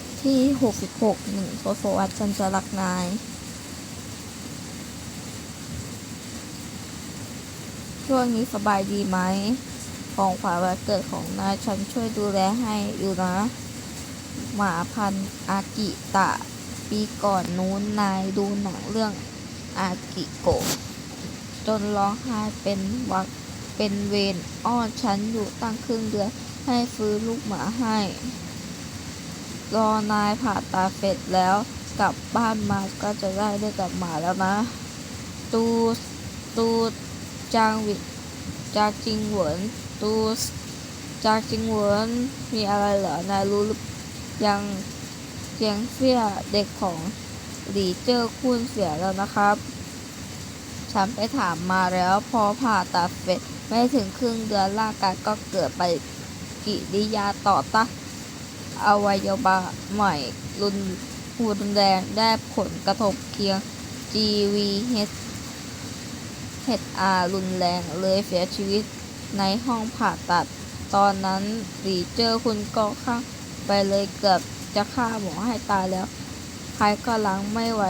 ทที่ 66หนึ่งโทโซวัตฉันจะรักนาย ช่วงนี้สบายดีไหม ของขวัญวันเกิดของนายฉันช่วยดูแลให้อยู่นะ หมาพันอากิตะ ปีก่อนนู้นนายดูหนังเรื่องอากิโกะจนร้องไห้เป็นวักเป็นเวรอ้อนฉันอยู่ตั้งครึ่งเดือนให้ฟื้นลูกหมาให้ รอนายผ่าตาเสร็จแล้วกลับบ้านมาก็จะได้เลิกกับหมาแล้วนะ ตูตูจางวิจางจิงเหวินตูจางจิงเหวินมีอะไรเหรอนายรู้หรือยังเจียงเสียเด็กของหลีเจอคุณเสียแล้วนะครับ ฉันไปถามมาแล้วพอผ่าตัดเสร็จไม่ถึงครึ่งเดือนร่างกายก็เกิดไปกิริยาต่อต้าน อวัยวะใหม่ รุนรุนแรงได้ผลกระทบเคียง GVH HR รุนแรงเลยเสียชีวิตในห้องผ่าตัด ตอนนั้นหลีเจอคุณก็ข้างไปเลยเกือบจะฆ่าหมอให้ตายแล้ว ใครก็ล้างไม่ไหว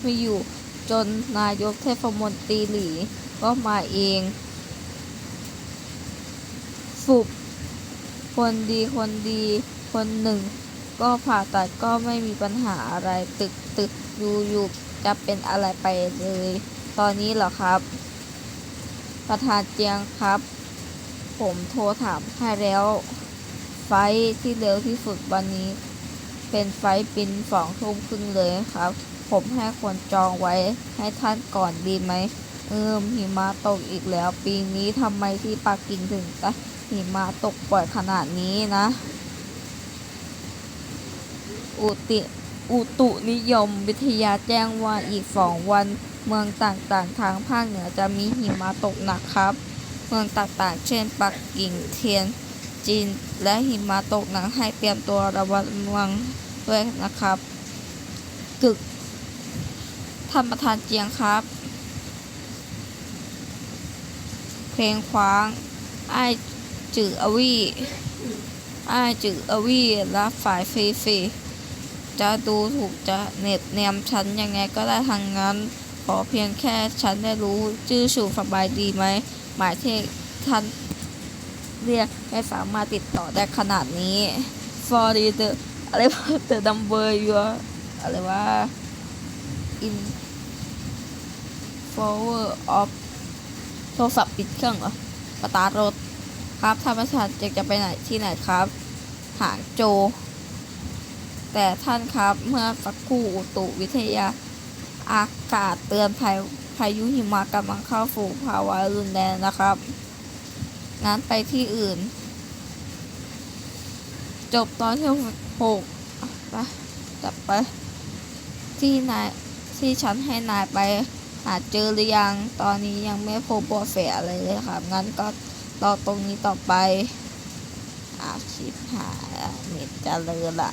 ไม่อยู่จนนายกเทศมนตรีหลีก็มาเอง สุบคนดีคนดี คนหนึ่ง ก็ผ่าตัดก็ไม่มีปัญหาอะไรตึกตึกอยู่อยู่จะเป็นอะไรไปเลย ตอนนี้เหรอครับ ประธานเจียงครับ ผมโทรถามให้แล้ว ไฟที่เร็วที่สุดวันนี้ เป็นไฟท์บินสองทุ่มครึ่งเลยครับ ผมให้คนจองไว้ให้ท่านก่อนดีไหมเออหิมะตกอีกแล้ว ปีนี้ทำไมที่ปักกิ่งถึงได้หิมะตกบ่อยขนาดนี้นะ อุติอุตุนิยมวิทยาแจ้งว่าอีกสองวันเมืองต่างๆ ทางภาคเหนือจะมีหิมะตกหนักครับ เมืองต่างๆ เช่นปักกิ่งเทียนจีน และหิมะตกหนักให้เตรียมตัวระวังระวังด้วยนะครับ กึกท่านประธานเจียงครับ เพลงคว้าง ไอจืออวีไอจืออวีและฝ่ายฟรีฟรี จะดูถูกจะเน็บแนมฉันยังไงก็ได้ทางนั้น ขอเพียงแค่ฉันได้รู้ชื่อชูสบายดีไหมหมายที่ท่านเรียกไม่สามารถติดต่อได้ขนาดนี้ for the the อะไรวะ the number your อะไรว่า in forward of โทรศัพท์ปิดเครื่องเหรอสตารรถครับท่านประธานจะจะไปไหนที่ไหนครับ หางโจ แต่ท่านครับเมื่อสักครู่อุตุวิทยาอากาศเตือนภัยพายุหิมะกำลังเข้าสู่ภาวะรุนแรงนะครับ งั้นไปที่อื่น จบตอนที่หกอะไปจับไป ที่นายที่ฉันให้นายไปหาเจอหรือยัง ตอนนี้ยังไม่พบเบาะแสอะไรเลยครับ งั้นก็รอตรงนี้ต่อไปอาชิบหายละเน็ตจะเลยละ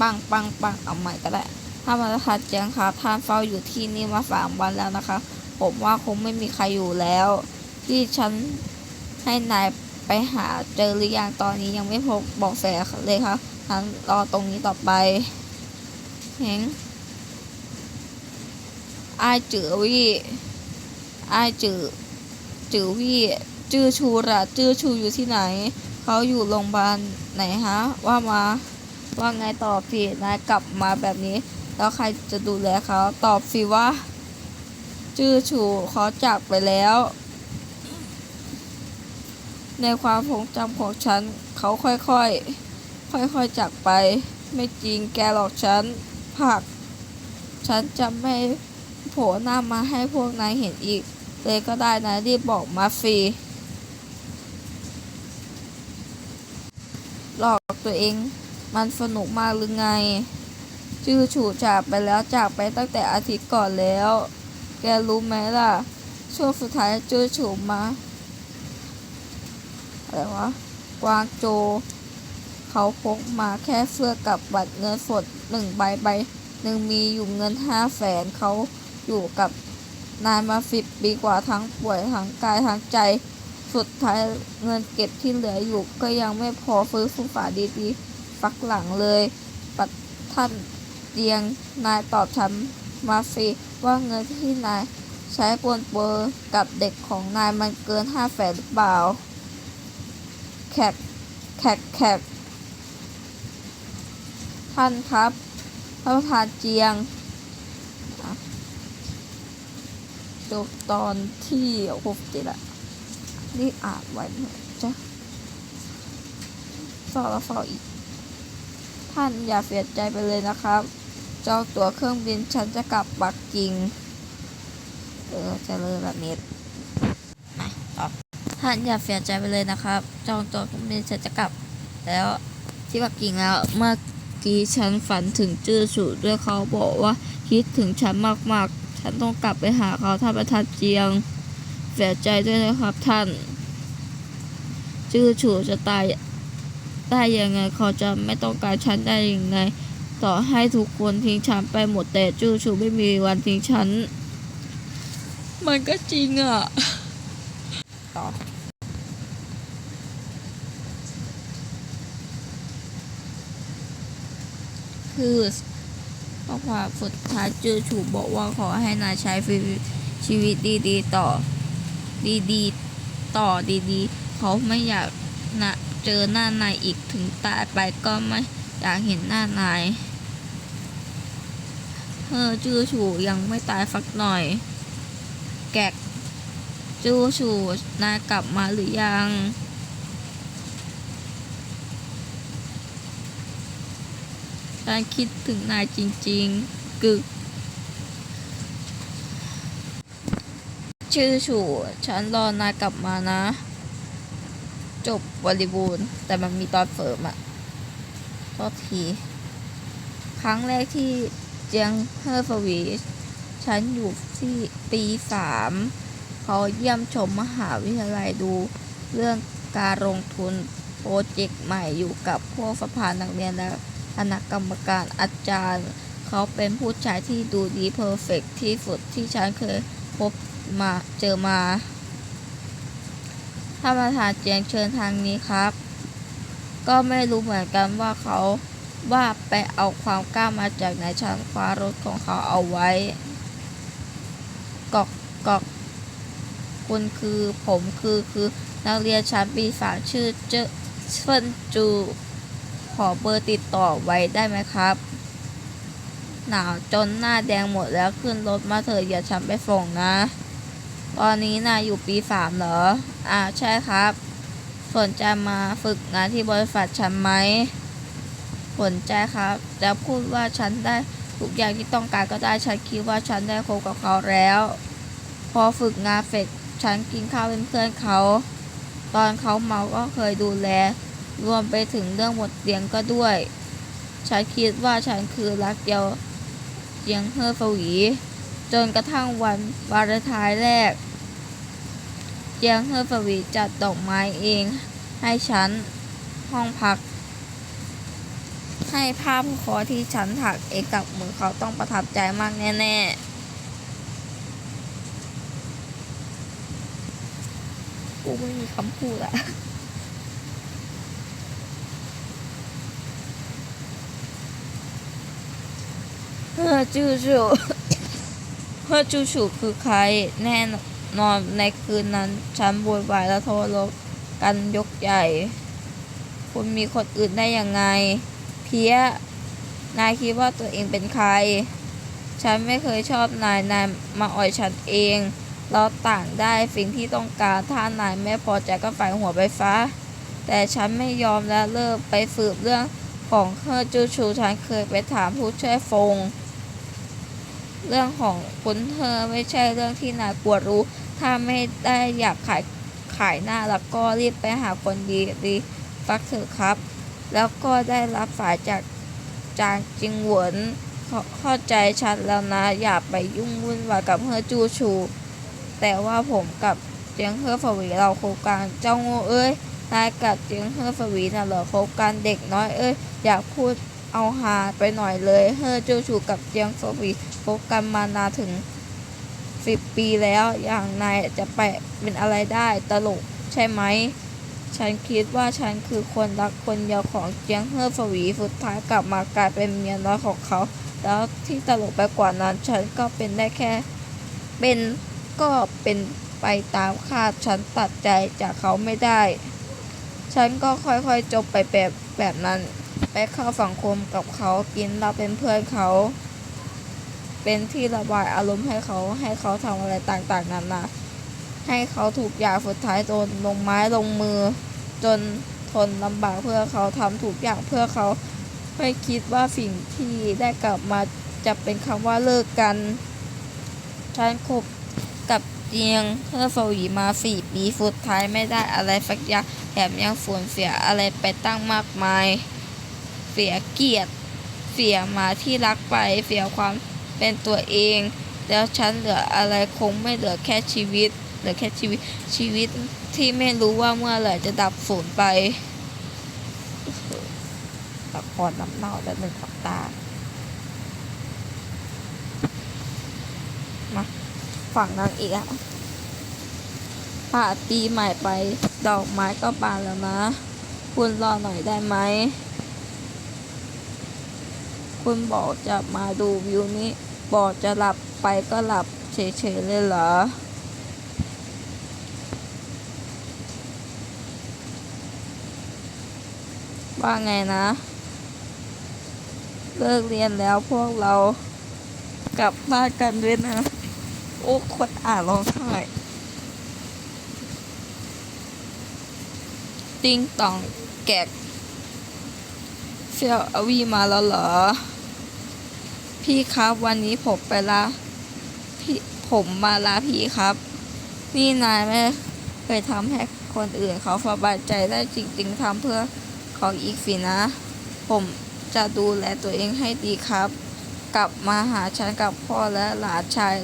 ปังปังปังเอาใหม่ก็ได้ถ้ามาทัดเจียงครับท่านเฝ้าอยู่ที่นี่มาสามวันแล้วนะคะ ผมว่าคงไม่มีใครอยู่แล้ว ที่ฉันให้นายไปหาเจอหรือยังตอนนี้ยังไม่พบบอกแสเลยครับงั้นรอตรงนี้ต่อไปเห็นไอจือวี่ไอจือจือวี่จื้อชูระจื้อชูอยู่ที่ไหน เขาอยู่โรงพยาบาลไหนฮะ ว่ามา ว่าไงตอบสินายกลับมาแบบนี้ แล้วใครจะดูแลเขาตอบสิว่า จื้อชูเขาจากไปแล้ว ในความทรงจำของฉัน เขาค่อยๆ ค่อยๆจากไป ไม่จริงแกหลอกฉันผัก ฉันจะไม่โผล่หน้ามาให้พวกนายเห็นอีก เลยก็ได้นะรีบบอกมาฟรีหลอกตัวเอง มันสนุกมากหรือไง ชื่อฉูจากไปแล้วจากไปตั้งแต่อาทิตย์ก่อนแล้ว แกรู้ไหมล่ะ ช่วงสุดท้ายชื่อฉูมา อะไรวะ กวางโจ เขาพกมาแค่เสื้อกับบัตรเงินสดหนึ่งใบใบหนึ่งมีอยู่เงินห้าแสนเขาอยู่กับนายมาสิบปีกว่าทั้งป่วยทั้งกายทั้งใจ สุดท้ายเงินเก็บที่เหลืออยู่ก็ยังไม่พอฟื้นฟูฝาดีๆ ฟักหลังเลย ปัดท่านเดียงนายตอบฉันมาฟรีว่าเงินที่นายใช้ปนเปื้อกับเด็กของนายมันเกินห้าแสนหรือเปล่า แขกแขกแขกท่านครับพระประธานเจียงจบตอนที่หกจิตอะนี่อ่านไว้หมจ๊ะสอแล้วสออีก ท่านอย่าเสียใจไปเลยนะครับจ้าตั๋วเครื่องบินฉันจะกลับปักกิ่งเออเจะเลยแบบนี้มาต่อท่านอย่าเสียใจไปเลยนะครับ จองตั๋วเครื่องบินฉันจะกลับ แล้วที่ปักกิ่งแล้วเมื่อกี้ฉันฝันถึงจื้อฉูด้วยเขาบอกว่าคิดถึงฉันมากๆ ฉันต้องกลับไปหาเขาท่านประธานเจียง เสียใจด้วยนะครับท่าน จื้อฉูจะตาย ได้ยังไง เขาจะไม่ต้องการฉันได้ยังไง ต่อให้ทุกคนทิ้งฉันไปหมดแต่จูชูไม่มีวันทิ้งฉัน มันก็จริงอะต่อคือพอพาสุดท้ายจื้อฉูบอกว่าขอให้นายใช้ชีวิตดีๆ ต่อดีๆ ต่อดีๆ เขาไม่อยากนะ เจอหน้านายอีกถึงตายไปก็ไม่อยากเห็นหน้านายเฮอจื้อฉูยังไม่ตายสักหน่อย แกกจื้อฉูนายกลับมาหรือยัง ฉันคิดถึงนายจริง ๆ กึกชื่อฉูฉันรอนายกลับมานะ จบบริบูรณ์ แต่มันมีตอนเฟิร์มอะโทษที ครั้งแรกที่เจียงเฮอร์ฟวีฉันอยู่ที่ปีสามเขาเยี่ยมชมมหาวิทยาลัยดู เรื่องการลงทุนโปรเจกต์ใหม่อยู่กับพวกสภานักเรียนและคณะกรรมการอาจารย์ เขาเป็นผู้ชายที่ดูดีเพอร์เฟกที่สุดที่ฉันเคยพบมาเจอมา ถ้านประธานเจียงเชิญทางนี้ครับ ก็ไม่รู้เหมือนกันว่าเขาว่าไปเอาความกล้ามาจากไหนฉันคว้ารถของเขาเอาไว้ กอกกอกคุณคือผมคือคือนักเรียนชั้นปีสามชื่อเจเฟินจู ขอเบอร์ติดต่อไว้ได้ไหมครับ หนาวจนหน้าแดงหมดแล้วขึ้นรถมาเถอะอย่าฉันไปส่งนะ ตอนนี้นายอยู่ปีสามเหรอ อ่าใช่ครับ สนใจมาฝึกงานที่บริษัทฉันไหมสนใจครับ จะพูดว่าฉันได้ทุกอย่างที่ต้องการก็ได้ ฉันคิดว่าฉันได้คบกับเขาแล้ว พอฝึกงานเสร็จ ฉันกินข้าวเป็นเพื่อนเขา ตอนเขาเมา ก็เคยดูแล รวมไปถึงเรื่องบทเรียนก็ด้วย ฉันคิดว่าฉันคือรักเดียวเจียงเฮอร์ฟวี จนกระทั่งวันวาเลนไทน์แรกเจียงเฮอร์ฟวีจัดดอกไม้เองให้ฉันห้องพัก ให้ภาพคอที่ฉันถักเองกับมือเขาต้องประทับใจมากแน่ ๆกูไม่มีคำพูดอะเฮ้อจูชู เฮ้อจูชูคือใครแน่นอนในคืนนั้น ฉันโวยวายและโทรลบกันยกใหญ่ คุณมีคนอื่นได้ยังไง เพี้ย นายคิดว่าตัวเองเป็นใคร ฉันไม่เคยชอบนาย นายมาอ่อยฉันเอง เราต่างได้สิ่งที่ต้องการ ถ้านายไม่พอใจก็ฝ่ายหัวไปฟ้า แต่ฉันไม่ยอมและเลิกไปสืบเรื่องของเฮอจูชู ฉันเคยไปถามผู้ช่วยฟง เรื่องของคุณเธอไม่ใช่เรื่องที่นายควรรู้ ถ้าไม่ได้อยากขายขายหน้าแล้วก็รีบไปหาคนดีดีฟักเถอะครับ แล้วก็ได้รับสายจากจางจิงหวนเข้าใจชัดแล้วนะ อย่าไปยุ่งวุ่นวายกับเฮอจูชู แต่ว่าผมกับเจียงเฮอฝวีเราคบกันเจ้าโง่เอ้ยนายกับเจียงเฮอฝวีน่ะเหรอคบกันเด็กน้อยเอ้ยอยากพูด เอาหาไปหน่อยเลย เฮอจูชูกับเจียงฝวีคบกันมานานถึงสิบปีแล้วอย่างนายจะไปเป็นอะไรได้ตลกใช่ไหม ฉันคิดว่าฉันคือคนรักคนเดียวของเจียงเฮ่อสวีสุดท้ายกลับมากลายเป็นเมียน้อยของเขา แล้วที่ตลกไปกว่านั้น ฉันก็เป็นได้แค่ เป็นก็เป็นไปตามคาดฉันตัดใจจากเขาไม่ได้ ฉันก็ค่อยๆจบไปแบบแบบนั้น ไปเข้าสังคมกับเขากินเราเป็นเพื่อนเขา เป็นที่ระบายอารมณ์ให้เขาให้เขาทำอะไรต่างๆนานาให้เขาถูกอย่างสุดท้ายโดนลงไม้ลงมือ จนทนลำบากเพื่อเขาทำถูกอย่างเพื่อเขาไม่คิดว่าสิ่งที่ได้กลับมาจะเป็นคำว่าเลิกกันฉันคบกับเจียงเพื่อสวีมาสี่ปีสุดท้ายไม่ได้อะไรสักอย่างแถมยังสูญเสียอะไรไปตั้งมากมาย เสียเกียรติ เสียหมาที่รักไป เสียความเป็นตัวเอง แล้วฉันเหลืออะไรคงไม่เหลือแค่ชีวิต เหลือแค่ชีวิต ชีวิตที่ไม่รู้ว่าเมื่อไหร่จะดับสูญไปละครน้ำเน่าและหนึ่งสัปดามา ฝั่งนางเอกอะผ่าปีใหม่ไป ดอกไม้ก็บานแล้วนะ คุณรอหน่อยได้ไหม คุณบอกจะมาดูวิวนี้ บอกจะหลับไปก็หลับเฉยๆเลยเหรอ ว่าไงนะ เลิกเรียนแล้วพวกเรากลับบ้านกันด้วยนะ โอ้คนอ่านร้องไห้ติ้งตองแกกเซียวอวีมาแล้วเหรอ พี่ครับ วันนี้ผมไปลาพี่ผมมาลาพี่ครับ นี่นายไม่เคยทำให้คนอื่นเขาสบายใจได้จริงๆทำเพื่อเขาอีกสินะ ผมจะดูแลตัวเองให้ดีครับ กลับมาหาฉันกับพ่อและหลานชาย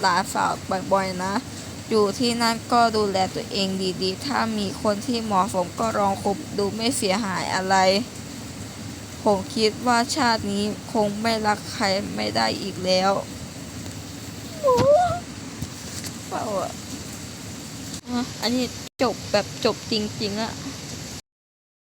หลานสาวบ่อยๆนะ อยู่ที่นั่นก็ดูแลตัวเองดีๆ ถ้ามีคนที่เหมาะสมก็ลองคบดูไม่เสียหายอะไร ผมคิดว่าชาตินี้คงไม่รักใครไม่ได้อีกแล้วโอ้เปล่าอะอะอันนี้จบแบบจบจริงๆอะ